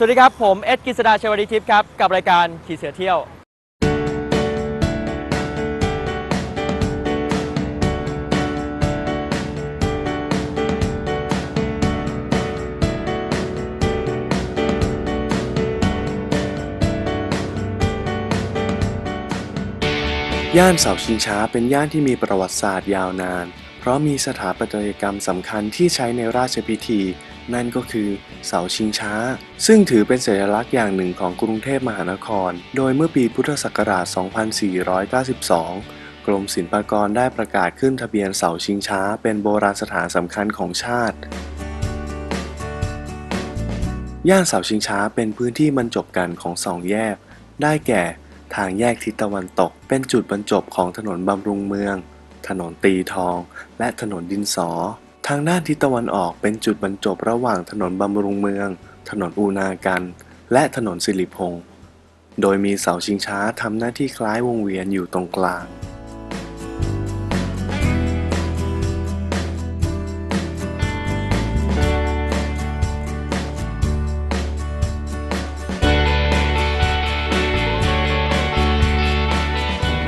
สวัสดีครับ ผม เอ็ดกิษดาเชวดีทิพย์ครับ กับรายการขี่เสือเที่ยว ย่านเสาชิงช้าเป็นย่านที่มีประวัติศาสตร์ยาวนาน เพราะมีสถาปัตยกรรมสำคัญที่ใช้ในราชพิธี นั่นก็คือเสาชิงช้า ซึ่งถือเป็นสัญลักษณ์อย่างหนึ่งของกรุงเทพมหานคร โดยเมื่อปีพุทธศักราช 2492 กรมศิลปากรได้ประกาศขึ้นทะเบียนเสาชิงช้า เป็นโบราณสถานสำคัญของชาติ ย่านเสาชิงช้าเป็นพื้นที่บรรจบกันของสองแยก ได้แก่ทางแยกทิศตะวันตก เป็นจุดบรรจบของถนนบำรุงเมือง ถนนตีทอง และถนนดินสอ ทางด้านทิศตะวันออกเป็นจุดบรรจบระหว่างถนนบำรุงเมือง ถนนอูนากัน และถนนสิริพงษ์ โดยมีเสาชิงช้าทำหน้าที่คล้ายวงเวียนอยู่ตรงกลาง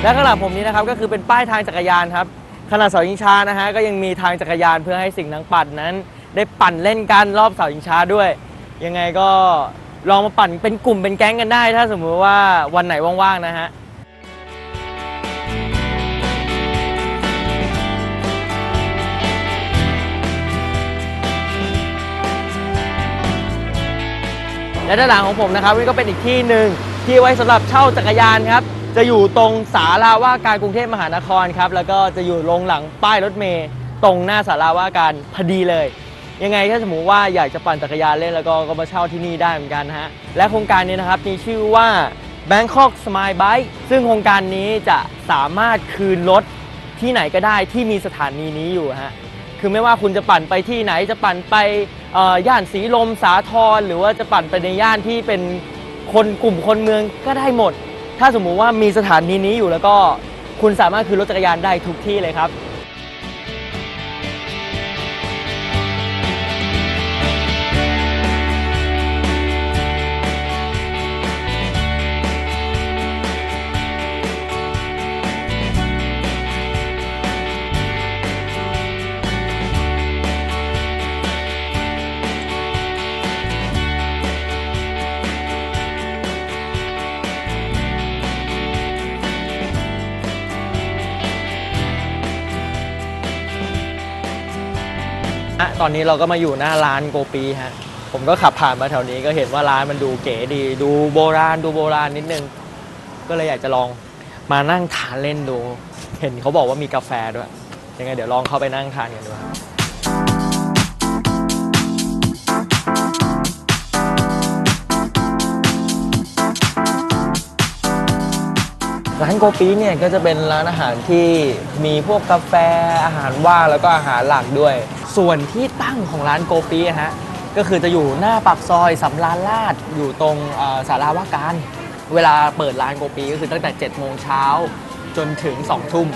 และข้างหลังผมนี้นะครับก็คือเป็นป้ายทางจักรยานครับ ขนาดเสาชิงช้านะฮะก็ยังมีทางจักรยานเพื่อให้สิ่งนักปั่นนั้น ได้ปั่นเล่นกันรอบเสาชิงช้าด้วย ยังไงก็ลองมาปั่นเป็นกลุ่มเป็นแก๊งกันได้ ถ้าสมมุติว่าวันไหนว่างๆนะฮะและด้านหลังของผมนะครับนี่ก็เป็นอีกที่หนึ่งที่ไว้สำหรับเช่าจักรยานครับ จะอยู่ตรงศาลาว่าการกรุงเทพมหานครครับ แล้วก็จะอยู่ลงหลังป้ายรถเมย์ตรงหน้าศาลาว่าการพอดีเลย ยังไงถ้าสมมติว่าอยากจะปั่นจักรยานเล่นแล้วก็ก็มาเช่าที่นี่ได้เหมือนกันนะฮะ และโครงการนี้นะครับมีชื่อว่า Bangkok Smile Bike ซึ่งโครงการนี้จะสามารถคืนรถที่ไหนก็ได้ที่มีสถานีนี้อยู่ฮะ คือไม่ว่าคุณจะปั่นไปที่ไหนจะปั่นไปย่านสีลมสาทรหรือว่าจะปั่นไปในย่านที่เป็นคนกลุ่มคนเมืองก็ได้หมด ถ้าสมมุติว่ามีสถานีนี้อยู่แล้วก็คุณสามารถคืนรถจักรยานได้ทุกที่เลยครับ ตอนนี้เราก็มาอยู่หน้าร้านโกปีฮะ ผมก็ขับผ่านมาแถวนี้ก็เห็นว่าร้านมันดูเก๋ดี ดูโบราณดูโบราณนิดนึง ก็เลยอยากจะลองมานั่งทานเล่นดู เห็นเขาบอกว่ามีกาแฟด้วย ยังไงเดี๋ยวลองเข้าไปนั่งทานกันดูครับร้านโกปีเนี่ยก็จะเป็นร้านอาหารที่มีพวกกาแฟอาหารว่างแล้วก็อาหารหลักด้วย ส่วนที่ตั้งของร้านโกปีฮะก็คือจะอยู่หน้าปากซอยสำราญราชอยู่ตรงเอ่อศาลาว่าการ เวลาเปิดร้านโกปีก็คือตั้งแต่7โมงเช้าจนถึง2ทุ่ม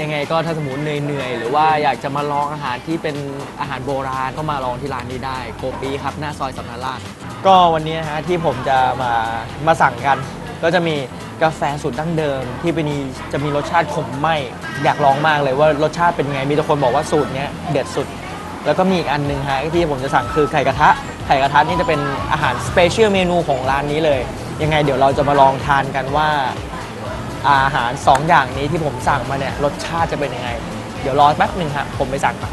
ยังไงก็ถ้าสมมติเหนื่อยๆ หรือว่าอยากจะมาลองอาหารที่เป็นอาหารโบราณก็มาลองที่ร้านนี้ได้โกปีครับหน้าซอยสำนักราชก็วันนี้ฮะที่ผมจะมามาสั่งกัน ก็จะมี กาแฟสูตรดั้งเดิม ที่เป็นจะมีรสชาติขมไหมอยากลองมากเลยว่ารสชาติเป็นไงมีแต่คนบอกว่าสูตรเนี้ยเด็ดสุด แล้วก็มีอีกอันหนึ่งฮะที่ผมจะสั่งคือไข่กระทะไข่กระทะนี่จะเป็นอาหารสเปเชียลเมนูของร้านนี้เลย ยังไงเดี๋ยวเราจะมาลองทานกันว่าอาหาร 2 อย่างนี้ที่ผมสั่งมาเนี่ยรสชาติจะเป็นยังไง เดี๋ยวรอแป๊บหนึ่งครับผมไปสั่งก่อน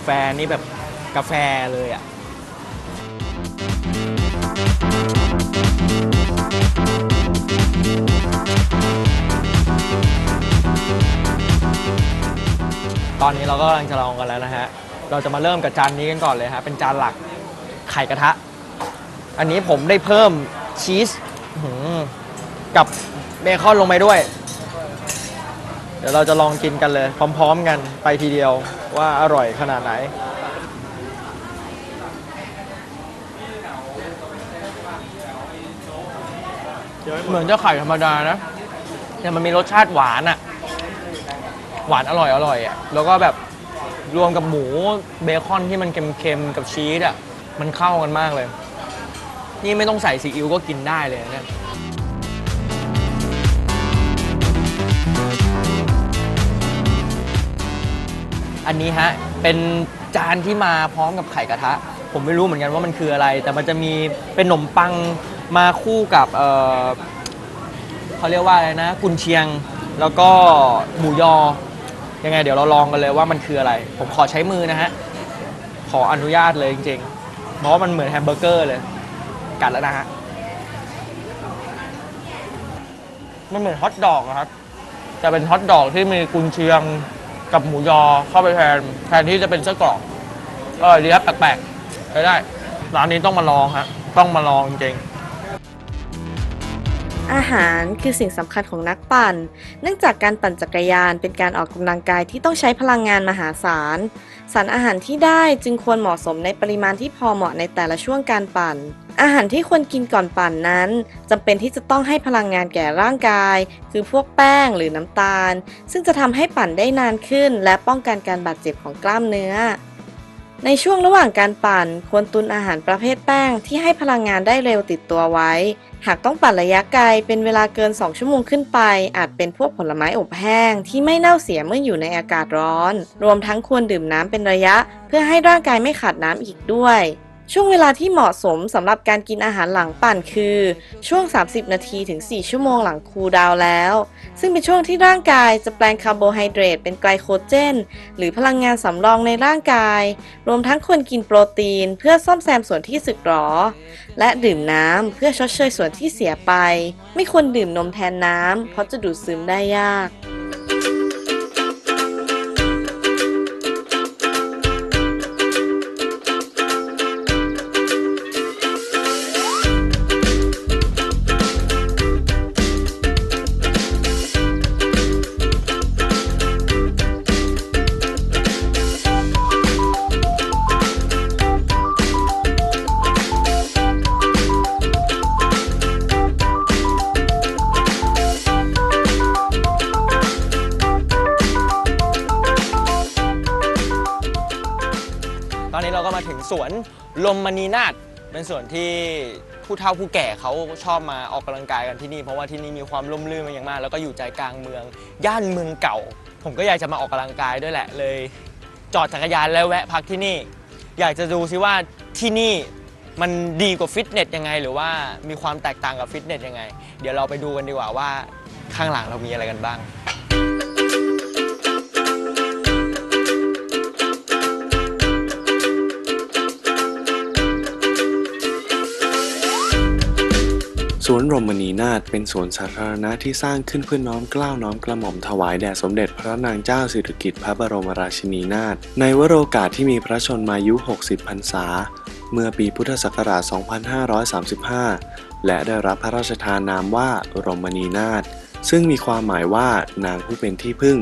าแฟนี่แบบกาแฟเลยอะตอนนี้เราก็กำลังจะลองกันแล้วนะฮะ เราจะมาเริ่มกับจานนี้กันก่อนเลยฮะ เป็นจานหลักไข่กระทะ อันนี้ผมได้เพิ่มชีสกับเบคอนลงไปด้วย เดี๋ยวเราจะลองกินกันเลย พร้อม ๆ กันไปทีเดียวว่าอร่อยขนาดไหน เหมือนจะไข่ธรรมดานะแต่มันมีรสชาติหวานอะหวานอร่อยอร่อยอะแล้วก็แบบรวมกับหมูเบคอนที่มันเค็มๆกับชีสอะมันเข้ากันมากเลย นี่ไม่ต้องใส่ซีอิ๊วก็กินได้เลยเนี่ย อันนี้ฮะเป็นจานที่มาพร้อมกับไข่กระทะ ผมไม่รู้เหมือนกันว่ามันคืออะไร แต่มันจะมีเป็นขนมปังมาคู่กับเออเขาเรียกว่าอะไรนะ กุนเชียงแล้วก็หมูยอ ยังไงเดี๋ยวเราลองกันเลยว่ามันคืออะไร ผมขอใช้มือนะฮะ ขออนุญาตเลยจริงๆ เพราะมันเหมือนแฮมเบอร์เกอร์เลย กัดแล้วนะฮะ มันเหมือนฮอทดอกอะครับ จะเป็นฮอทดอกที่มีกุนเชียง กับหมูยอเข้าไปแทนแทนที่จะเป็นไส้กรอกเออดีครับแปลกๆใช้ได้ร้านนี้ต้องมาลองฮะต้องมาลองจริงอาหารคือสิ่งสำคัญของนักปั่น เนื่องจากการปั่นจักรยานเป็นการออกกำลังกายที่ต้องใช้พลังงานมหาศาล สารอาหารที่ได้จึงควรเหมาะสมในปริมาณที่พอเหมาะในแต่ละช่วงการปั่น อาหารที่ควรกินก่อนปั่นนั้นจำเป็นที่จะต้องให้พลังงานแก่ร่างกาย คือพวกแป้งหรือน้ำตาล ซึ่งจะทำให้ปั่นได้นานขึ้น และป้องกันการบาดเจ็บของกล้ามเนื้อ ในช่วงระหว่างการปั่น ควรตุนอาหารประเภทแป้งที่ให้พลังงานได้เร็วติดตัวไว้ หากต้องปั่นระยะไกลเป็นเวลาเกิน 2 ชั่วโมงขึ้นไป อาจเป็นพวกผลไม้อบแห้งที่ไม่เน่าเสียเมื่ออยู่ในอากาศร้อน รวมทั้งควรดื่มน้ำเป็นระยะ เพื่อให้ร่างกายไม่ขาดน้ำอีกด้วย ช่วงเวลาที่เหมาะสมสำหรับการกินอาหารหลังปั่นคือช่วง 30 นาทีถึง 4 ชั่วโมงหลังคูลดาวน์แล้ว ซึ่งเป็นช่วงที่ร่างกายจะแปลงคาร์โบไฮเดรตเป็นไกลโคเจน หรือพลังงานสำรองในร่างกาย รวมทั้งควรกินโปรตีน เพื่อซ่อมแซมส่วนที่สึกหรอ และดื่มน้ำเพื่อชดเชยส่วนที่เสียไป ไม่ควรดื่มนมแทนน้ำเพราะจะดูดซึมได้ยาก ตอนนี้เราก็มาถึงสวนลมมณีนาฏเป็นสวนที่ผู้เฒ่าผู้แก่เขาชอบมาออกกำลังกายกันที่นี่ เพราะว่าที่นี่มีความร่มรื่นเป็นอย่างมาก แล้วก็อยู่ใจกลางเมือง ย่านเมืองเก่า ผมก็อยากจะมาออกกำลังกายด้วยแหละเลย จอดจักรยานแล้วแวะพักที่นี่ อยากจะดูซิว่าที่นี่มันดีกว่าฟิตเนสยังไง หรือว่ามีความแตกต่างกับฟิตเนสยังไง เดี๋ยวเราไปดูกันดีกว่าว่าข้างหลังเรามีอะไรกันบ้าง วนรมณีนาถเป็นสวนสาธารณะที่สร้างขึ้นเพื่อน้อมเกล้าวน้อมกระหม่อมถวายแด่สมเด็จพระนางเจ้าสิริกิติ์พระบรมราชินีนาถในวโรกาสที่มีพระชนมายุ 60 พรรษา เมื่อปีพุทธศักราช 2535 และได้รับพระราชทานนามว่ารมณีนาถซึ่งมีความหมายว่านางผู้เป็นที่พึ่ง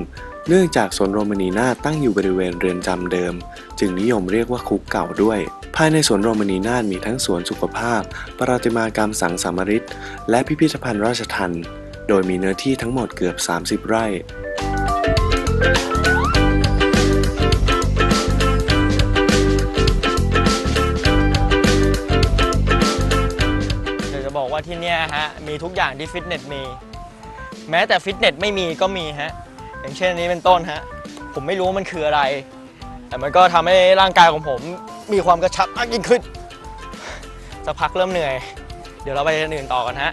เนื่องจากสวนโรมณีนาตั้งอยู่บริเวณเรือนจำเดิม จึงนิยมเรียกว่าคุกเก่าด้วย ภายในสวนโรมณีนามีทั้งสวนสุขภาพ ประติมากรรมสังสามฤทธิ์และพิพิธภัณฑ์ราชทัณฑ์โดยมีเนื้อที่ทั้งหมดเกือบ 30 ไร่จะบอกว่าที่เนี่ยฮะ มีทุกอย่างที่ฟิตเนสมี แม้แต่ฟิตเนสไม่มีก็มีฮะ อย่างเช่นนี้เป็นต้นฮะผมไม่รู้ว่ามันคืออะไร แต่มันก็ทำให้ร่างกายของผมมีความกระชับมากยิ่งขึ้นสักพักเริ่มเหนื่อย เดี๋ยวเราไปอันอื่นต่อกันฮะ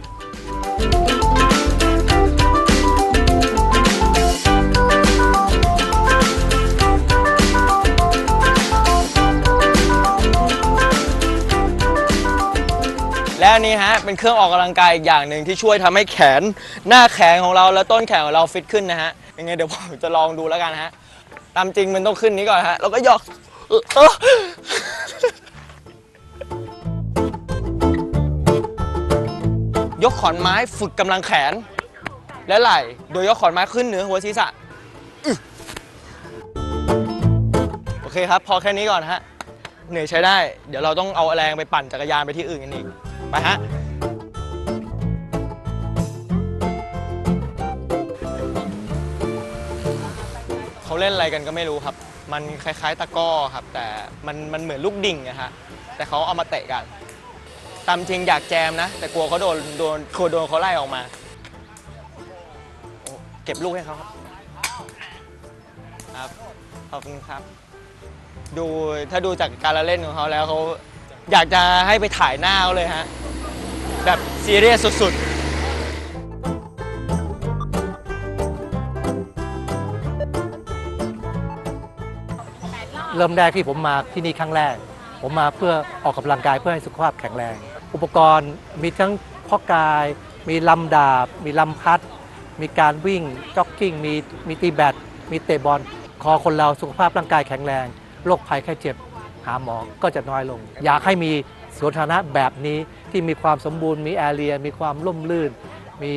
และนนี้ฮะเป็นเครื่องออกกำลังกายอีกอย่างหนึ่งที่ช่วยทำให้แขนหน้าแขนของเราและต้นแขนของเราฟิตขึ้นนะฮะ ยังไงเดี๋ยวผมจะลองดูแล้วกันฮะ ตามจริงมันต้องขึ้นนี้ก่อนฮะ แล้วก็ยกเอ่อเอ่ออยกขอนไม้ฝึกกำลังแขน และไหล่ โดยยกขอนไม้ขึ้นเหนือหัวศีรษะอึ๊ะโอเคครับ พอแค่นี้ก่อนฮะ เหนื่อยใช้ได้ เดี๋ยวเราต้องเอาแรงไปปั่นจักรยานไปที่อื่นกันอีก ไปฮะ เขาเล่นอะไรกันก็ไม่รู้ครับ มันคล้ายๆตะก้อครับ แต่มันมันเหมือนลูกดิ่งนะฮะแต่เขาเอามาเตะกัน ตามจริงอยากแจมนะ แต่กลัวเขาโดนโดนกลัวโดนเขาไล่ออกมาโอ้เก็บลูกให้เขาครับครับขอบคุณครับ ดูถ้าดูจากการละเล่นของเขาแล้วเขาอยากจะให้ไปถ่ายหน้าเขาเลยฮะแบบซีเรียสสุด เริ่มแรกที่ผมมาที่นี่ครั้งแรก ผมมาเพื่อออกกำลังกายเพื่อให้สุขภาพแข็งแรง อุปกรณ์มีทั้งเพ่อกาย มีลำดาบ มีลำพัด มีการวิ่งจ็อกกิ้งมีมีตีแบดมีเตะบอลคอคนเราสุขภาพร่างกายแข็งแรงโรคภัยไข้เจ็บหาหมอก็จะน้อยลง อยากให้มีสวนสาธารณะแบบนี้ที่มีความสมบูรณ์มีแอเรีย มีความร่มรื่น มี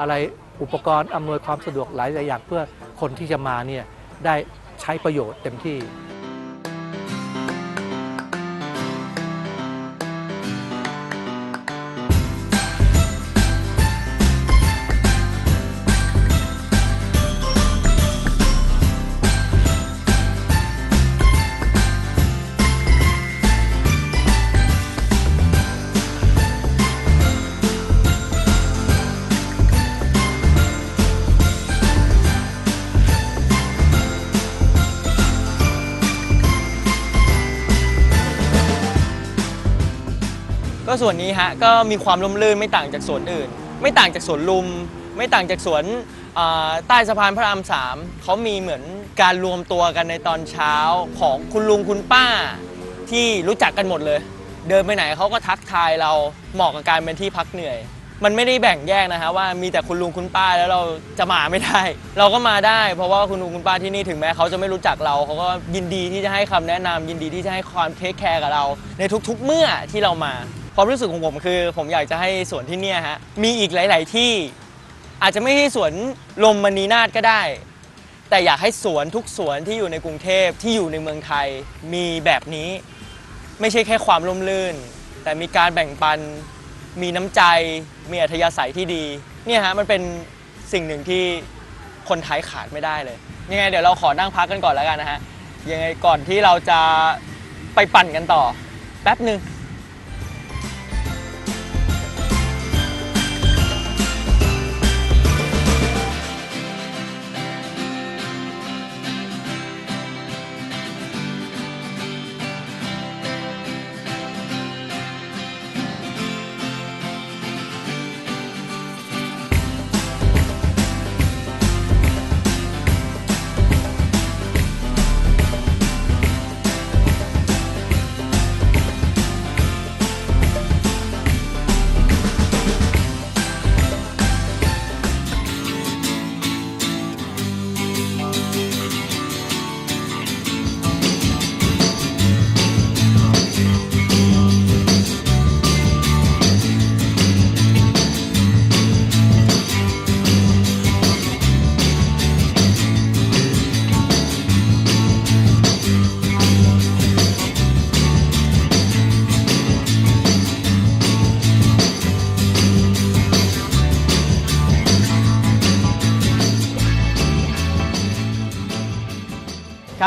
อะไรอุปกรณ์อำนวยความสะดวกหลายอย่างเพื่อคนที่จะมาเนี่ยได้ใช้ประโยชน์เต็มที่ ส่วนนี้ฮะก็มีความร่มรื่นไม่ต่างจากสวนอื่น ไม่ต่างจากสวนลุม ไม่ต่างจากสวนใต้สะพานพระรามสามเขามีเหมือนการรวมตัวกันในตอนเช้าของคุณลุงคุณป้า ที่รู้จักกันหมดเลย เดินไปไหนเขาก็ทักทายเราเหมาะกับการเป็นที่พักเหนื่อย มันไม่ได้แบ่งแยกนะฮะว่ามีแต่คุณลุงคุณป้าแล้วเราจะมาไม่ได้ เราก็มาได้ เพราะว่าคุณลุงคุณป้าที่นี่ถึงแม้เขาจะไม่รู้จักเราเขาก็ยินดีที่จะให้คำแนะนำยินดีที่จะให้ความเทคแคร์กับเรา ในทุกๆเมื่อที่เรามา ความรู้สึกของผมคือ ผมอยากจะให้สวนที่เนี่ยฮะมีอีกหลาย ๆ ที่ อาจจะไม่ใช่สวนลมมณีนาฏก็ได้ แต่อยากให้สวนทุกสวนที่อยู่ในกรุงเทพที่อยู่ในเมืองไทยมีแบบนี้ ไม่ใช่แค่ความร่มรื่น แต่มีการแบ่งปัน มีน้ำใจ มีอัธยาศัยที่ดีเนี่ยฮะมันเป็นสิ่งหนึ่งที่คนไทยขาดไม่ได้เลย ยังไงเดี๋ยวเราขอนั่งพักกันก่อนแล้วกันนะฮะยังไงก่อนที่เราจะไปปั่นกันต่อแป๊บหนึ่ง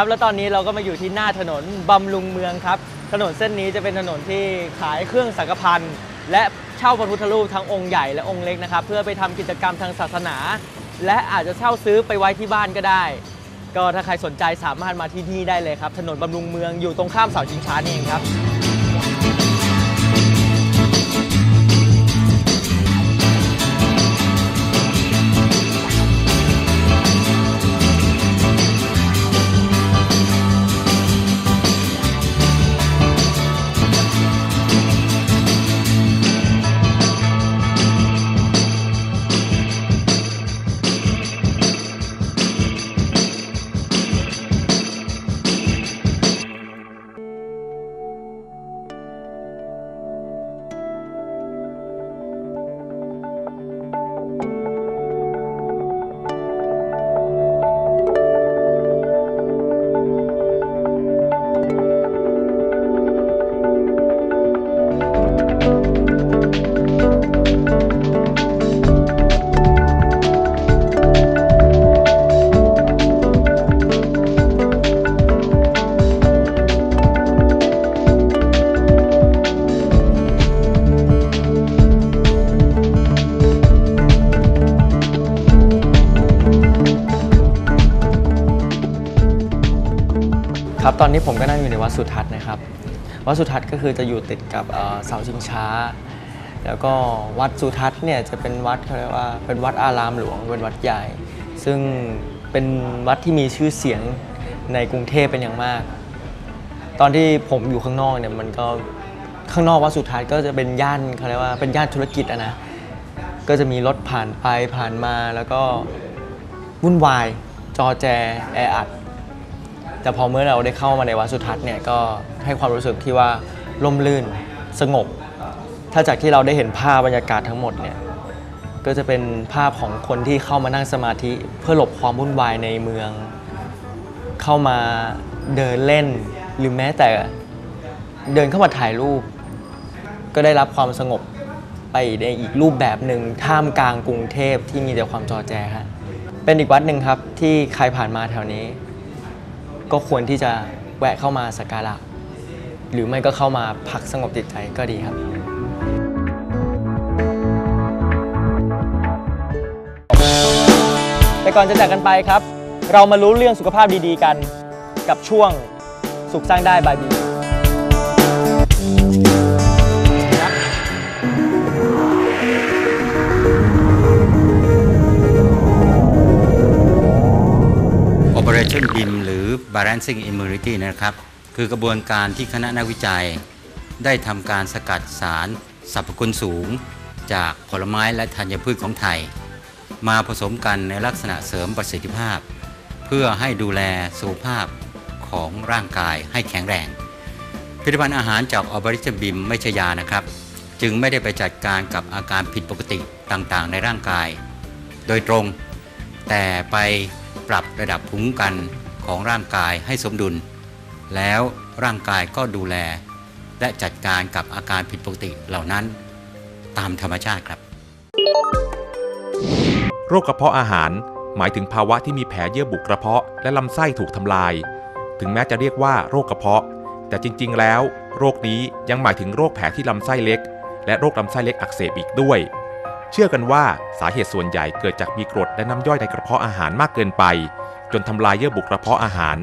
แล้วตอนนี้เราก็มาอยู่ที่หน้าถนนบำรุงเมืองครับ ถนนเส้นนี้จะเป็นถนนที่ขายเครื่องสังฆพันธ์และเช่าพระพุทธรูปทั้งองค์ใหญ่และองค์เล็กนะครับ เพื่อไปทำกิจกรรมทางศาสนา และอาจจะเช่าซื้อไปไว้ที่บ้านก็ได้ ก็ถ้าใครสนใจสามารถมาที่นี่ได้เลยครับ ถนนบำรุงเมืองอยู่ตรงข้ามเสาชิงช้านี่เองครับ ผมก็นั่งอยู่ในวัดสุทัศน์นะครับ วัดสุทัศน์ก็คือจะอยู่ติดกับเสาชิงช้า แล้วก็วัดสุทัศน์เนี่ยจะเป็นวัดเขาเรียกว่าเป็นวัดอารามหลวงเป็นวัดใหญ่ ซึ่งเป็นวัดที่มีชื่อเสียงในกรุงเทพเป็นอย่างมาก ตอนที่ผมอยู่ข้างนอกเนี่ยมันก็ข้างนอกวัดสุทัศน์ก็จะเป็นย่านเขาเรียกว่าเป็นย่านธุรกิจอะนะ ก็จะมีรถผ่านไปผ่านมาแล้วก็วุ่นวายจอแจแออัด แต่พอเมื่อเราได้เข้ามาในวัดสุทัศน์เนี่ยก็ให้ความรู้สึกที่ว่าร่มรื่นสงบ ถ้าจากที่เราได้เห็นภาพบรรยากาศทั้งหมดเนี่ยก็จะเป็นภาพของคนที่เข้ามานั่งสมาธิเพื่อหลบความวุ่นวายในเมือง เข้ามาเดินเล่น หรือแม้แต่เดินเข้ามาถ่ายรูป ก็ได้รับความสงบไปในอีกรูปแบบหนึ่งท่ามกลางกรุงเทพที่มีแต่ความจอแจฮะเป็นอีกวัดหนึ่งครับที่ใครผ่านมาแถวนี้ ก็ควรที่จะแวะเข้ามาสักการะ หรือไม่ก็เข้ามาพักสงบจิตใจก็ดีครับแต่ก่อนจะจากกันไปครับ เรามารู้เรื่องสุขภาพดีๆกัน กับช่วงสุขสร้างได้บายบี Operation BIM หรือ Balancing Immunity นะครับ คือกระบวนการที่คณะนักวิจัย ได้ทำการสกัดสารสรรพคุณสูง จากผลไม้และธัญพืชของไทย มาผสมกันในลักษณะเสริมประสิทธิภาพ เพื่อให้ดูแลสุขภาพของร่างกายให้แข็งแรงผลิตภัณฑ์อาหารจากออบริชบิมไม่ใช่ยานะครับ จึงไม่ได้ไปจัดการกับอาการผิดปกติต่างๆ ในร่างกาย โดยตรงแต่ไปปรับระดับภูมิคุ้มกัน ของร่างกายให้สมดุล แล้วร่างกายก็ดูแล และจัดการกับอาการผิดปกติเหล่านั้น ตามธรรมชาติครับ โรคกระเพาะอาหารหมายถึงภาวะที่มีแผลเยื่อบุกระเพาะและลำไส้ถูกทำลาย ถึงแม้จะเรียกว่าโรคกระเพาะ แต่จริง ๆ แล้ว โรคนี้ยังหมายถึงโรคแผลที่ลำไส้เล็ก และโรคลำไส้เล็กอักเสบอีกด้วย เชื่อกันว่าสาเหตุส่วนใหญ่เกิดจากมีกรดและน้ำย่อยในกระเพาะอาหารมากเกินไป จนทำลายเยื่อบุกระเพาะอาหาร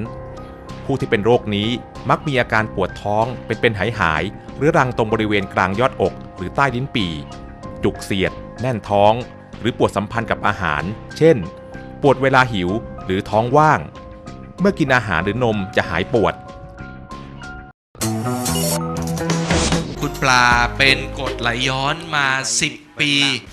ผู้ที่เป็นโรคนี้มักมีอาการปวดท้อง เป็นเป็นหายหายหรือรังตรงบริเวณกลางยอดอก หรือใต้ลิ้นปี่ จุกเสียด แน่นท้อง หรือปวดสัมพันธ์กับอาหาร เช่น ปวดเวลาหิวหรือท้องว่าง เมื่อกินอาหารหรือนมจะหายปวด คุณปลาเป็นกรดไหลย้อนมา 10ปี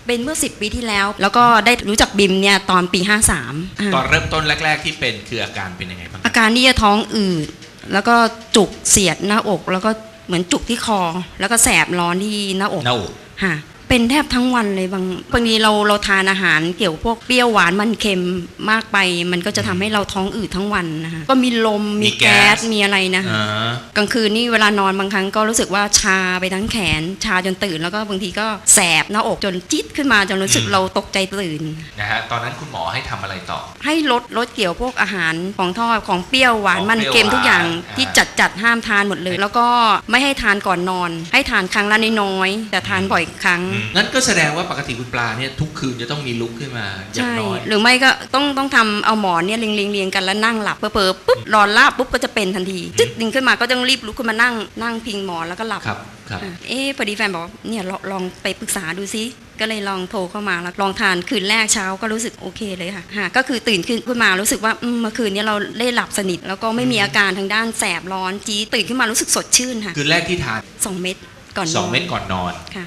เป็นเมื่อ 10 ปีที่แล้ว แล้วก็ได้รู้จักบิมเนี่ยตอนปี 53อ่าตอนเริ่มต้นแรก ๆ ที่เป็นคืออาการเป็นยังไงบ้างอาการนี่จะท้องอืดแล้วก็จุกเสียดหน้าอก แล้วก็เหมือนจุกที่คอ แล้วก็แสบร้อนที่หน้าอกหน้าอกค่ะ เป็นแทบทั้งวันเลยบางบางทีเราเราทานอาหารเกี่ยวพวกเปรี้ยวหวานมันเค็มมากไป มันก็จะทำให้เราท้องอืดทั้งวันนะคะก็มีลมมีแก๊สมีอะไรนะคะอ่ากลางคืนนี่เวลานอนบางครั้งก็รู้สึกว่าชาไปทั้งแขน ชาจนตื่น แล้วก็บางทีก็แสบหน้าอกจนจี๊ดขึ้นมาจนรู้สึกเราตกใจตื่นนะฮะตอนนั้นคุณหมอให้ทำอะไรต่อ ให้ลดลดเกี่ยวพวกอาหารของทอดของเปรี้ยวหวานของมันเปรี้ยวเค็มทุกอย่างหวานที่อ่าจัดจัดห้ามทานหมดเลย แล้วก็ไม่ให้ทานก่อนนอน ให้ทานครั้งละน้อยๆแต่ทานบ่อยครั้งงั้นก็แสดงว่าปกติคุณปลาเนี่ยทุกคืนจะต้องมีลุกขึ้นมาอย่างใช่น้อยหรือไม่ก็ต้องต้องทำเอาหมอนเนี่ยเรียงเรียงเรียงกันแล้วนั่งหลับเผลอๆปุ๊บนอนลาบปุ๊บก็จะเป็นทันทีจึ๊ดดึงขึ้นมาก็ต้องรีบลุกขึ้นมานั่งนั่งพิงหมอนแล้วก็หลับครับครับอะเอ๊ะพอดีแฟนบอกว่าเนี่ยลองลองไปปรึกษาดูซิก็เลยลองโทรเข้ามาแล้วลองทานคืนแรกเช้าก็รู้สึกโอเคเลยค่ะฮะก็คือตื่นขึ้นขึ้นมารู้สึกว่าอืมเมื่อคืนเนี้เราได้หลับสนิท แล้วก็ไม่มีอาการทางด้านแสบร้อน จี๊ดตื่นขึ้นมารู้สึกสดชื่นค่ะคืนแรกที่ทานสองเม็ดก่อนนอน2เม็ดก่อนนอนค่ะ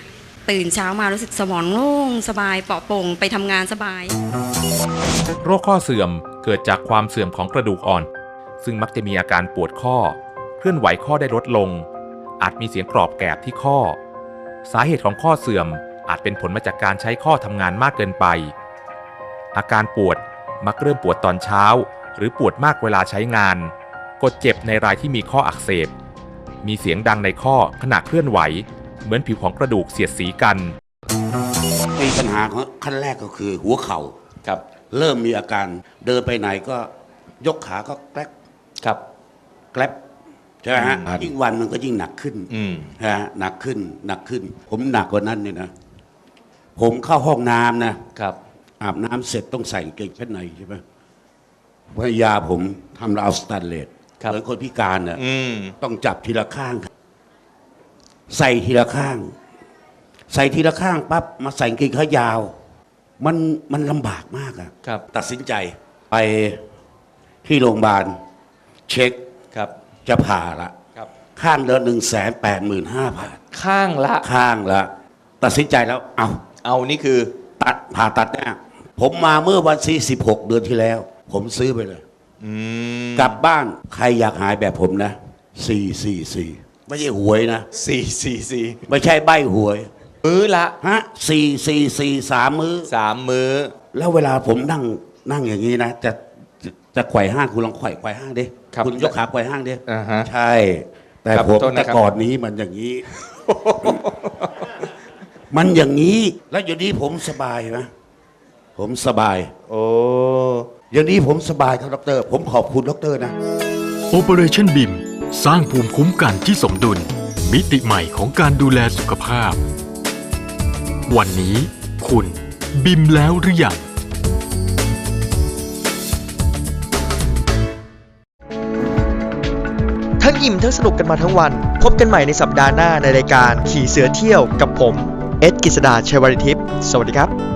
ตื่นเช้ามารู้สึกสมองโล่งสบายเปลอดโปร่งไปทำงานสบาย โรคข้อเสื่อมเกิดจากความเสื่อมของกระดูกอ่อน ซึ่งมักจะมีอาการปวดข้อ เคลื่อนไหวข้อได้ลดลง อาจมีเสียงกรอบแกรบที่ข้อ สาเหตุของข้อเสื่อมอาจเป็นผลมาจากการใช้ข้อทำงานมากเกินไป อาการปวดมักเริ่มปวดตอนเช้า หรือปวดมากเวลาใช้งาน กดเจ็บในรายที่มีข้ออักเสบ มีเสียงดังในข้อขณะเคลื่อนไหว เหมือนผิวของกระดูกเสียดสีกันมีปัญหาของขั้นแรกก็คือหัวเข่าครับ เริ่มมีอาการเดินไปไหนก็ยกขาก็แกลบครับแกลบใช่ไหมฮะอืมยิ่งวันมันก็ยิ่งหนักขึ้นอืมนะฮะหนักขึ้นหนักขึ้น ผมหนักกว่านั้นเนี่ยนะผมเข้าห้องน้ำนะครับอาบน้ำเสร็จต้องใส่กางเกงชั้นในใช่ไหมภรรยาผมทำราวสแตนเลสครับเหมือนคนพิการน่ะอืมต้องจับทีละข้าง ใส่ทีละข้าง ใส่ทีละข้างปั๊บมาใส่กางเกงขายาว มันมันลำบากมากอะครับ ตัดสินใจไปที่โรงพยาบาล เช็คครับ จะผ่าละครับ ข้างเดือนหนึ่งแสนแปดหมื่นห้าพันข้างละ ข้างละ ตัดสินใจแล้วเอาเอานี่คือ ตัดผ่าตัดแน่ผมมาเมื่อวันที่สิบหกเดือนที่แล้ว ผมซื้อไปเลย อืม กลับบ้านใครอยากหายแบบผมนะสี่สี่สี่ ไม่ใช่หวยนะสี่สี่สี่ไม่ใช่ใบหวย มื้อละฮะสี่สี่สี่สามมือ้อ สามมื้อ แล้วเวลาผมนั่งนั่งอย่างนี้นะจะจะจะไขว่ห้างคุณลองไขว่ไขว่ห้างดิครับณยกขาไขว่ห้างดิอ่าฮะใช่ แต่ครับผมโทษนะครับแต่ก่อนนี้มันอย่างนี้ มันอย่างนี้ แล้วอยู่นี้ผมสบายนะผมสบาย โอ้ อย่างนี้ผมสบายครับดอกเตอรผมขอบคุณดอกเตอรนะ Operation BIM สร้างภูมิคุ้มกันที่สมดุล มิติใหม่ของการดูแลสุขภาพ วันนี้ คุณบิมแล้วหรือยังทั้งอิ่มทั้งสนุกกันมาทั้งวัน พบกันใหม่ในสัปดาห์หน้าในรายการขี่เสือเที่ยวกับผม เอ็ดกิษดาชัยวริทิพย์สวัสดีครับ